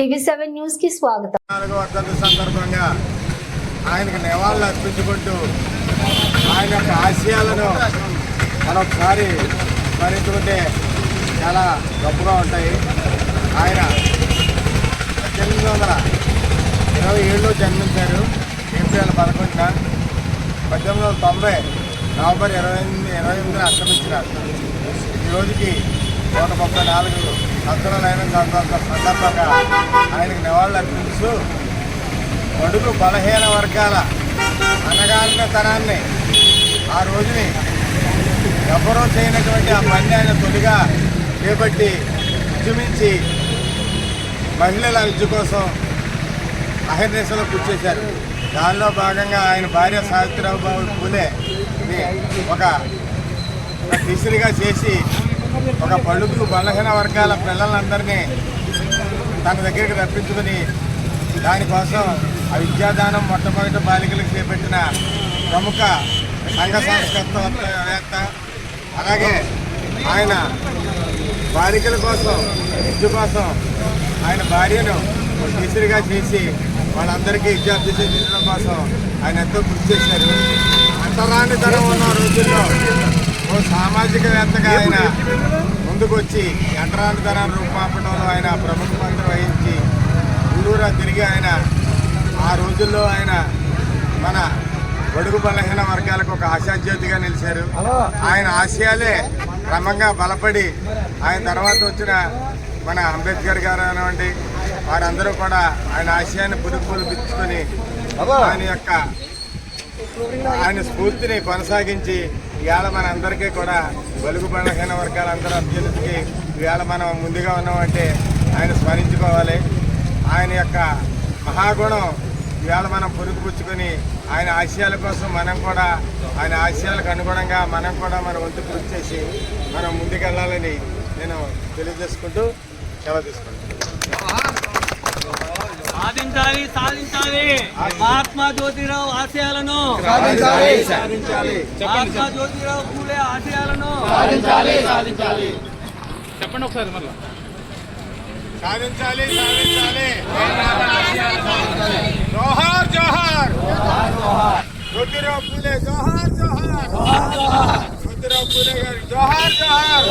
TV seven న్యూస్కి స్వాగతం వర్ధంతి సందర్భంగా ఆయనకు నివాళులు అర్పించుకుంటూ ఆయన యొక్క ఆశయాలను మరొకసారి స్మరించుకుంటే చాలా గొప్పగా ఉంటాయి. ఆయన పద్దెనిమిది వందల ఇరవై ఏడులో జన్మించారు. ఏప్రిల్ పదకొండున పద్దెనిమిది వందల తొంభై నవంబర్ ఇరవై ఎనిమిది ఇరవై ఎనిమిదిన అస్తమించినారు. ఈ రోజుకి నూట ముప్పై నాలుగు సంవత్సరాలైన సందర్భ- సందర్భంగా ఆయనకు నివాళులు అర్పిస్తూ బడుగు బలహీన వర్గాల అనగాలిన తరాన్ని ఆ రోజుని ఎవరూ చేయనటువంటి ఆ పని ఆయన తొలిగా చేపట్టి ఉద్యమించి మహిళల విద్య కోసం అహర్నిశలో కూర్చేశారు చేశారు. దానిలో భాగంగా ఆయన భార్య సావిత్రిరావు బాబు పూలే ఒక ఒక టీచర్గా చేసి ఒక పలుకు బలహీన వర్గాల పిల్లలందరినీ తన దగ్గరికి రప్పించుకుని దానికోసం ఆ విద్యాదానం మొట్టమొదటి బాలికలకు చేపట్టిన ప్రముఖ సంఘ సంస్కర్తవేత్త అలాగే ఆయన బాలికల కోసం విద్య కోసం ఆయన భార్యను టీచర్గా చేసి వాళ్ళందరికీ విద్యార్థి చేయడం కోసం ఆయన ఎంతో కృషి చేశారు. అంతరానితనం ఉన్న రోజుల్లో ఓ సామాజికవేత్తగా ఆయన ముందుకొచ్చి అంటరానితనాన్ని రూపుమాపడంలో ఆయన ప్రముఖ పాత్ర వహించి ఊరూరా తిరిగి ఆయన ఆ రోజుల్లో ఆయన మన బడుగు బలహీన వర్గాలకు ఒక ఆశాజ్యోతిగా నిలిచారు. ఆయన ఆశయాలే క్రమంగా బలపడి ఆయన తర్వాత వచ్చిన మన అంబేద్కర్ గారు అనివ్వండి వారందరూ కూడా ఆయన ఆశయాన్ని పురుపులు పిచ్చుకొని ఆయన యొక్క ఆయన స్ఫూర్తిని కొనసాగించి ఇవాళ మన అందరికీ కూడా బలుగు బలహీన వర్గాలందరూ అభ్యర్థికి ఇవాళ మనం ముందుగా ఉన్నామంటే ఆయన స్మరించుకోవాలి. ఆయన యొక్క మహాగుణం ఇవాళ మనం పురుగుపుచ్చుకొని ఆయన ఆశయాల కోసం మనం కూడా ఆయన ఆశయాలకు అనుగుణంగా మనం కూడా మన వంతు కృషి చేసి మనం ముందుకెళ్ళాలని నేను తెలియజేసుకుంటూ సెలవు తీసుకుంటాను సాధించాలి సాధించాలి. మహాత్మా జ్యోతిరావు ఆశయాలను. సాధించాలి. సాధించాలి. మహాత్మా జ్యోతిరావు పూలే ఆశయాలను. చెప్పండి ఒకసారి మళ్ళీ. సాధించాలి సాధించాలి. జోహార్ జోహార్. జ్యోతిరావు పూలే జోహార్ జోహార్. జ్యోతిరావు పూలే గారు జోహార్ జోహార్.